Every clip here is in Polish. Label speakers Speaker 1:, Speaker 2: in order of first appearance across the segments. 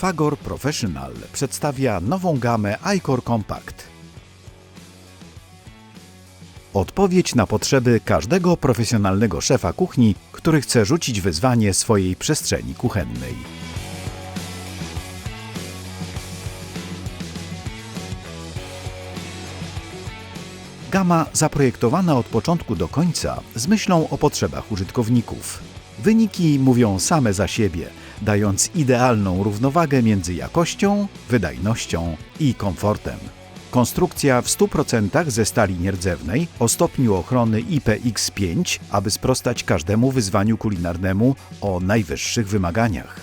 Speaker 1: Fagor Professional przedstawia nową gamę iCore Compact. Odpowiedź na potrzeby każdego profesjonalnego szefa kuchni, który chce rzucić wyzwanie swojej przestrzeni kuchennej. Gama zaprojektowana od początku do końca z myślą o potrzebach użytkowników. Wyniki mówią same za siebie, dając idealną równowagę między jakością, wydajnością i komfortem. Konstrukcja w 100% ze stali nierdzewnej o stopniu ochrony IPX5, aby sprostać każdemu wyzwaniu kulinarnemu o najwyższych wymaganiach.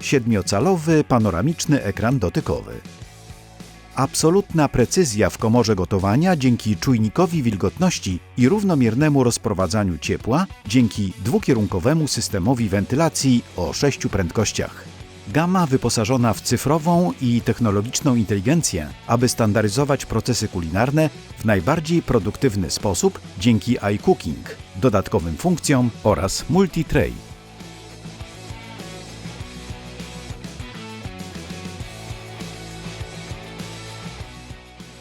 Speaker 1: Siedmiocalowy panoramiczny ekran dotykowy. Absolutna precyzja w komorze gotowania dzięki czujnikowi wilgotności i równomiernemu rozprowadzaniu ciepła dzięki dwukierunkowemu systemowi wentylacji o sześciu prędkościach. Gama wyposażona w cyfrową i technologiczną inteligencję, aby standaryzować procesy kulinarne w najbardziej produktywny sposób dzięki iCooking, dodatkowym funkcjom oraz multitray.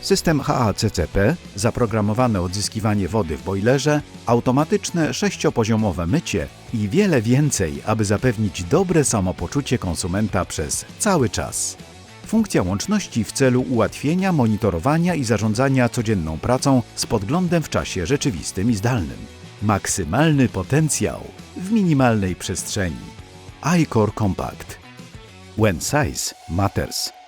Speaker 1: System HACCP, zaprogramowane odzyskiwanie wody w bojlerze, automatyczne sześciopoziomowe mycie i wiele więcej, aby zapewnić dobre samopoczucie konsumenta przez cały czas. Funkcja łączności w celu ułatwienia monitorowania i zarządzania codzienną pracą z podglądem w czasie rzeczywistym i zdalnym. Maksymalny potencjał w minimalnej przestrzeni. iCore Compact. When size matters.